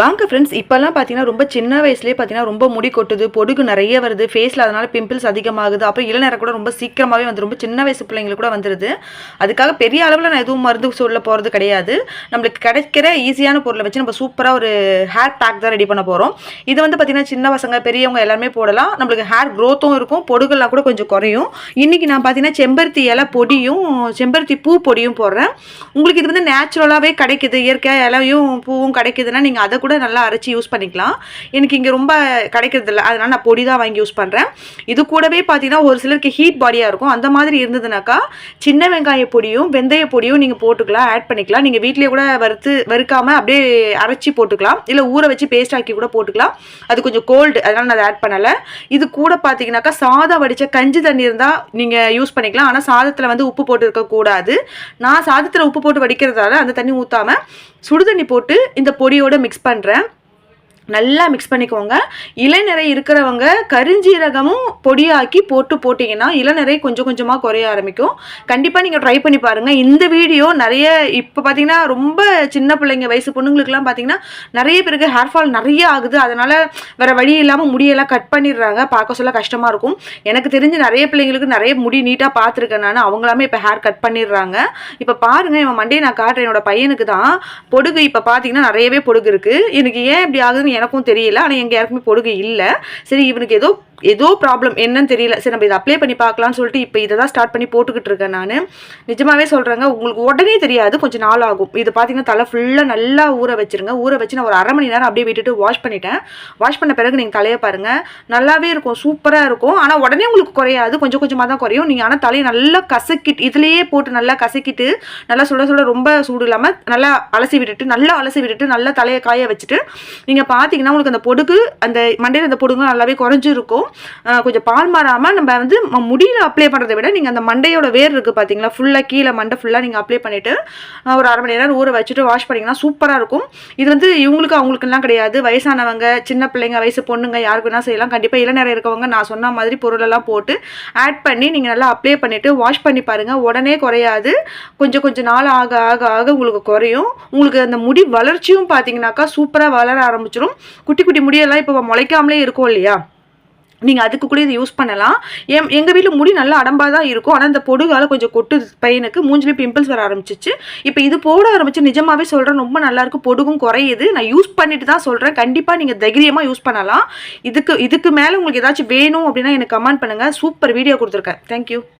வாங்க ஃப்ரெண்ட்ஸ் இப்போல்லாம் பார்த்தீங்கன்னா ரொம்ப சின்ன வயசுலேயே பார்த்தீங்கன்னா ரொம்ப முடி கொட்டுது பொடுகு நிறைய வருது ஃபேஸில் அதனால் பிம்பிள்ஸ் அதிகமாகுது. அப்புறம் இளநேரம் கூட ரொம்ப சீக்கிரமாகவே வந்து ரொம்ப சின்ன வயசு பிள்ளைங்களுக்கு கூட வந்துடுது அதுக்காக பெரிய அளவில் நான் எதுவும் மருந்து சொல்ல போகிறது கிடையாது. நம்மளுக்கு கிடைக்கிற ஈஸியான பொருளை வச்சு நம்ம சூப்பராக ஒரு ஹேர் பேக் தான் ரெடி பண்ண போகிறோம் இது வந்து பார்த்தீங்கன்னா சின்ன பசங்க பெரியவங்க எல்லாருமே போடலாம். நம்மளுக்கு ஹேர் க்ரோத்தும் இருக்கும் பொடுகெல்லாம் கூட கொஞ்சம் குறையும். இன்றைக்கி நான் பார்த்தீங்கன்னா செம்பருத்தி இலை பொடியும் செம்பருத்தி பூ பொடியும் போடுறேன். உங்களுக்கு இது வந்து நேச்சுரலாகவே கிடைக்குது இயற்கையாக இலையும் பூவும் கிடைக்குதுன்னா நீங்கள் அதை கூட நல்லா அரைச்சி யூஸ் பண்ணிக்கலாம். எனக்கு இங்கே ரொம்ப கிடைக்கிறது இல்லை அதனால் நான் பொடி தான் வாங்கி யூஸ் பண்ணுறேன் இது கூடவே பார்த்தீங்கன்னா ஒரு சிலருக்கு ஹீட் பாடியாக இருக்கும். அந்த மாதிரி இருந்ததுனாக்கா சின்ன வெங்காய பொடியும் வெந்தய பொடியும் நீங்கள் போட்டுக்கலாம் ஆட் பண்ணிக்கலாம். நீங்கள் வீட்டிலே கூட வறுத்து வறுக்காமல் அப்படியே அரைச்சி போட்டுக்கலாம். இல்லை ஊற வச்சு பேஸ்ட் ஆக்கி கூட போட்டுக்கலாம். அது கொஞ்சம் கோல்டு அதனால் நான் அதை ஆட் பண்ணலை. இது கூட பார்த்தீங்கன்னாக்கா சாதம் வடித்த கஞ்சி தண்ணி இருந்தால் நீங்கள் யூஸ் பண்ணிக்கலாம். ஆனால் சாதத்தில் வந்து உப்பு போட்டு இருக்கக்கூடாது நான் சாதத்தில் உப்பு போட்டு வடிக்கிறதால அந்த தண்ணி ஊற்றாமல் சுடு தண்ணி போட்டு இந்த பொடியோட மிக்ஸ் பண்ணுறேன் நல்லா மிக்ஸ் பண்ணிக்கோங்க. இளநிறை இருக்கிறவங்க கருஞ்சீரகமும் பொடியாக்கி போட்டு போட்டிங்கன்னா இளநிறை கொஞ்சம் கொஞ்சமாக குறைய ஆரம்பிக்கும். கண்டிப்பாக நீங்கள் ட்ரை பண்ணி பாருங்கள் இந்த வீடியோ நிறைய இப்போ பார்த்தீங்கன்னா ரொம்ப சின்ன பிள்ளைங்க வயசு பொண்ணுங்களுக்குலாம் பார்த்தீங்கன்னா நிறைய பேருக்கு ஹேர் ஃபால் நிறைய ஆகுது. அதனால் வேறு வழி இல்லாமல் முடியெல்லாம் கட் பண்ணிடுறாங்க. பார்க்க சொல்ல கஷ்டமாக இருக்கும். எனக்கு தெரிஞ்சு நிறைய பிள்ளைங்களுக்கு நிறைய முடி நீட்டாக பார்த்துருக்கேன் நான். அவங்களாமே இப்போ ஹேர் கட் பண்ணிடுறாங்க. இப்போ பாருங்கள் இவன் மண்டே நான் காட்டுறேன். என்னோட பையனுக்கு தான். பொடுகு இப்போ பார்த்தீங்கன்னா நிறையவே பொடுகு இருக்குது எனக்கு ஏன் இப்படி ஆகுதுன்னு எனக்கும் தெரியல. ஆனால் எங்கள் யாருக்குமே பொடுகு இல்லை. சரி இவனுக்கு ஏதோ ஏதோ ப்ராப்ளம் என்னன்னு தெரியல. சரி நம்ம இதை அப்ளை பண்ணி பார்க்கலாம்னு சொல்லிட்டு இப்போ இதை தான் ஸ்டார்ட் பண்ணி போட்டுக்கிட்டு இருக்கேன் நான். நிஜமாவே சொல்கிறேங்க உங்களுக்கு உடனே தெரியாது கொஞ்சம் நாள் ஆகும். இது பார்த்தீங்கன்னா தலை ஃபுல்லாக நல்லா ஊற வச்சுருங்க. ஊற வச்சு நான் ஒரு அரை மணி நேரம் அப்படியே விட்டுட்டு வாஷ் பண்ணிட்டேன். வாஷ் பண்ண பிறகு நீங்கள் தலையை பாருங்கள் நல்லாவே இருக்கும் சூப்பராக இருக்கும். ஆனால் உடனே உங்களுக்கு குறையாது. கொஞ்சம் கொஞ்சமாக தான் குறையும். நீங்கள் ஆனால் தலையை நல்லா கசக்கிட்டு இதுலேயே போட்டு நல்லா கசக்கிட்டு நல்லா சுட சுட ரொம்ப சூடு இல்லாமல் நல்லா அலசி விட்டுட்டு நல்லா அலசி விட்டுட்டு நல்லா தலையை காய வச்சுட்டு நீங்கள் பார்த்தீங்கன்னா உங்களுக்கு அந்த பொடுக்கு அந்த மண்டையில் அந்த பொடுங்க நல்லாவே குறைஞ்சிருக்கும். கொஞ்சம் பால் மாறாமல் நம்ம வந்து முடியில் அப்ளை பண்ணுறதை விட நீங்கள் அந்த மண்டையோட வேர் இருக்குது பார்த்தீங்களா ஃபுல்லாக கீழே மண்டை ஃபுல்லாக நீங்கள் அப்ளை பண்ணிவிட்டு ஒரு அரை மணி நேரம் ஊற வச்சுட்டு வாஷ் பண்ணிங்கன்னா சூப்பராக இருக்கும். இது வந்து இவங்களுக்கு அவங்களுக்குலாம் கிடையாது. வயசானவங்க சின்ன பிள்ளைங்க வயசு பொண்ணுங்க யாருக்கு வேணால் செய்யலாம். கண்டிப்பாக இளநேரம் இருக்கவங்க நான் சொன்ன மாதிரி பொருளெல்லாம் போட்டு ஆட் பண்ணி நீங்கள் நல்லா அப்ளை பண்ணிவிட்டு வாஷ் பண்ணி பாருங்கள் உடனே குறையாது. கொஞ்சம் கொஞ்சம் நாள் ஆக ஆக ஆக உங்களுக்கு குறையும். உங்களுக்கு அந்த முடி வளர்ச்சியும் பார்த்தீங்கன்னாக்கா சூப்பராக வளர ஆரம்பிச்சிடும் குட்டி குட்டி முடியெல்லாம் இப்போ முளைக்காமலே இருக்கும் இல்லையா? நீங்கள் அதுக்கு கூட இதை யூஸ் பண்ணலாம். என் எங்கள் வீட்டில் முடி நல்லா அடம்பாக தான் இருக்கும். ஆனால் இந்த பொடுகால கொஞ்சம் கொட்டு பையனுக்கு மூஞ்சிலையும் பிம்பிள்ஸ் வர ஆரம்பிச்சிச்சு. இப்போ இது போட ஆரம்பிச்சு நிஜமாவே சொல்கிறேன் ரொம்ப நல்லாயிருக்கும் பொடுகும் குறையுது. நான் யூஸ் பண்ணிட்டு தான் சொல்கிறேன் கண்டிப்பாக நீங்கள் தைரியமாக யூஸ் பண்ணலாம். இதுக்கு இதுக்கு மேலே உங்களுக்கு ஏதாச்சும் வேணும் அப்படின்னா எனக்கு கமெண்ட் பண்ணுங்கள் சூப்பர் வீடியோ கொடுத்துருக்கேன். தேங்க்யூ